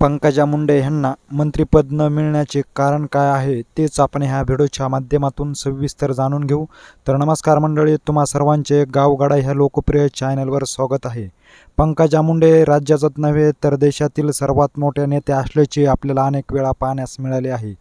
पंकजा मुंडे यांना मंत्रिपद न मिळण्याचे कारण काय आहे तेच आपण ह्या व्हिडिओच्या माध्यमातून सविस्तर जाणून घेऊ. तर नमस्कार मंडळी तुम्हा सर्वांचे गावगाडा ह्या लोकप्रिय चॅनलवर स्वागत आहे. पंकजा मुंडे राज्याचाच नव्हे तर देशातील सर्वात मोठ्या नेत्या असल्याचे आपल्याला अनेक वेळा पाहण्यास मिळाले आहे.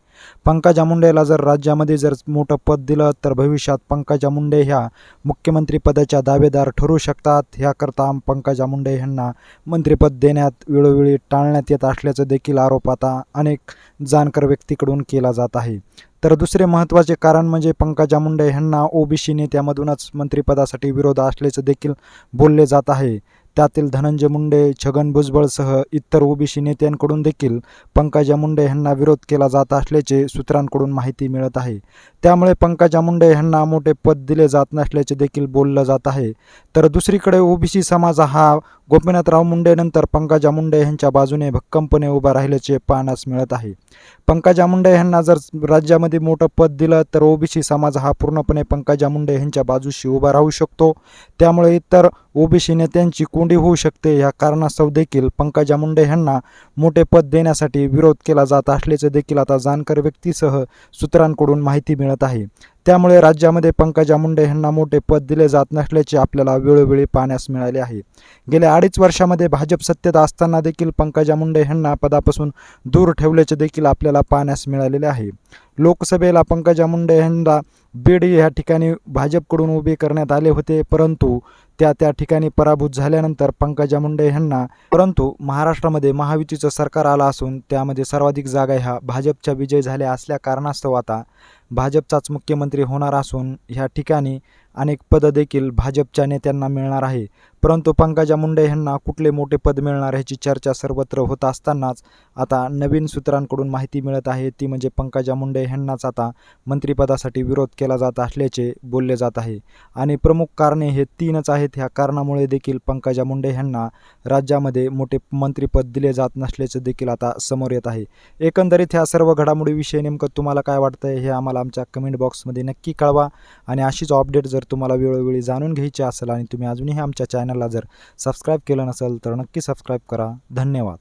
पंकजा मुंडेला जर राज्यामध्ये जर मोठं पद दिलं तर भविष्यात पंकजा मुंडे ह्या मुख्यमंत्री पदाच्या दावेदार ठरू शकतात. ह्याकरता पंकजा मुंडे यांना मंत्रिपद देण्यात वेळोवेळी टाळण्यात येत असल्याचं देखील आरोप आता अनेक जाणकार व्यक्तीकडून केला जात आहे. तर दुसरे महत्त्वाचे कारण म्हणजे पंकजा मुंडे यांना ओबीसी नेत्यामधूनच मंत्रिपदासाठी विरोध असल्याचं देखील बोलले जात आहे. त्यातील धनंजय मुंडे छगन भुजबळसह इतर ओबीसी नेत्यांकडून देखील पंकजा मुंडे यांना विरोध केला जात असल्याचे सूत्रांकडून माहिती मिळत आहे. त्यामुळे पंकजा मुंडे यांना मोठे पद दिले जात नसल्याचे देखील बोललं जात आहे. तर दुसरीकडे ओबीसी समाज हा गोपीनाथराव मुंडेनंतर पंकजा मुंडे यांच्या बाजूने भक्कमपणे उभा राहिल्याचे पाहण्यास मिळत आहे. पंकजा मुंडे यांना जर राज्यामध्ये मोठं पद दिलं तर ओबीसी समाज हा पूर्णपणे पंकजा मुंडे यांच्या बाजूशी उभा राहू शकतो. त्यामुळे इतर ओबीसी नेत्यांची कोंडी होऊ शकते या कारणास्तव देखील पंकजा मुंडे यांना मोठे पद देण्यासाठी विरोध केला जात असल्याचे देखील आता जाणकार व्यक्तीसह सूत्रांकडून माहिती मिळत आहे. त्यामुळे राज्यामध्ये पंकजा मुंडे यांना मोठे पद दिले जात नसल्याचे आपल्याला वेळोवेळी पाहण्यास मिळाले आहे. गेल्या अडीच वर्षामध्ये भाजप सत्तेत असताना देखील पंकजा मुंडे यांना पदापासून दूर ठेवल्याचे देखील आपल्याला पाहण्यास मिळालेले आहे. लोकसभेला पंकजा मुंडे यांना बीड या ठिकाणी भाजपकडून उभे करण्यात आले होते परंतु त्या त्या ठिकाणी पराभूत झाल्यानंतर पंकजा मुंडे यांना परंतु महाराष्ट्रामध्ये महायुतीचं सरकार आलं असून त्यामध्ये सर्वाधिक जागा ह्या भाजपच्या विजय झाल्या असल्या कारणास्तव आता भाजपचाच मुख्यमंत्री होणार असून ह्या ठिकाणी अनेक पदं देखील भाजपच्या नेत्यांना मिळणार आहे. परंतु पंकजा मुंडे यांना कुठले मोठे पद मिळणार ह्याची चर्चा सर्वत्र होत असतानाच आता नवीन सूत्रांकडून माहिती मिळत आहे. ती म्हणजे पंकजा मुंडे यांनाच आता मंत्रिपदासाठी विरोध केला जात असल्याचे बोलले जात आहे. आणि प्रमुख कारणे हे तीनच आहेत. ह्या कारणामुळे देखील पंकजा मुंडे यांना राज्यामध्ये मोठे मंत्रिपद दिले जात नसल्याचं देखील आता समोर येत आहे. एकंदरीत ह्या सर्व घडामोडीविषयी नेमकं तुम्हाला काय वाटतंय हे आम्हाला आमच्या कमेंट बॉक्समध्ये नक्की कळवा. आणि अशीच अपडेट जर तुम्हाला वेळोवेळी जाणून घ्यायची असेल आणि तुम्ही अजूनही आमच्या चॅनलला जर सबस्क्राईब केलं नसेल तर नक्की सबस्क्राईब करा. धन्यवाद.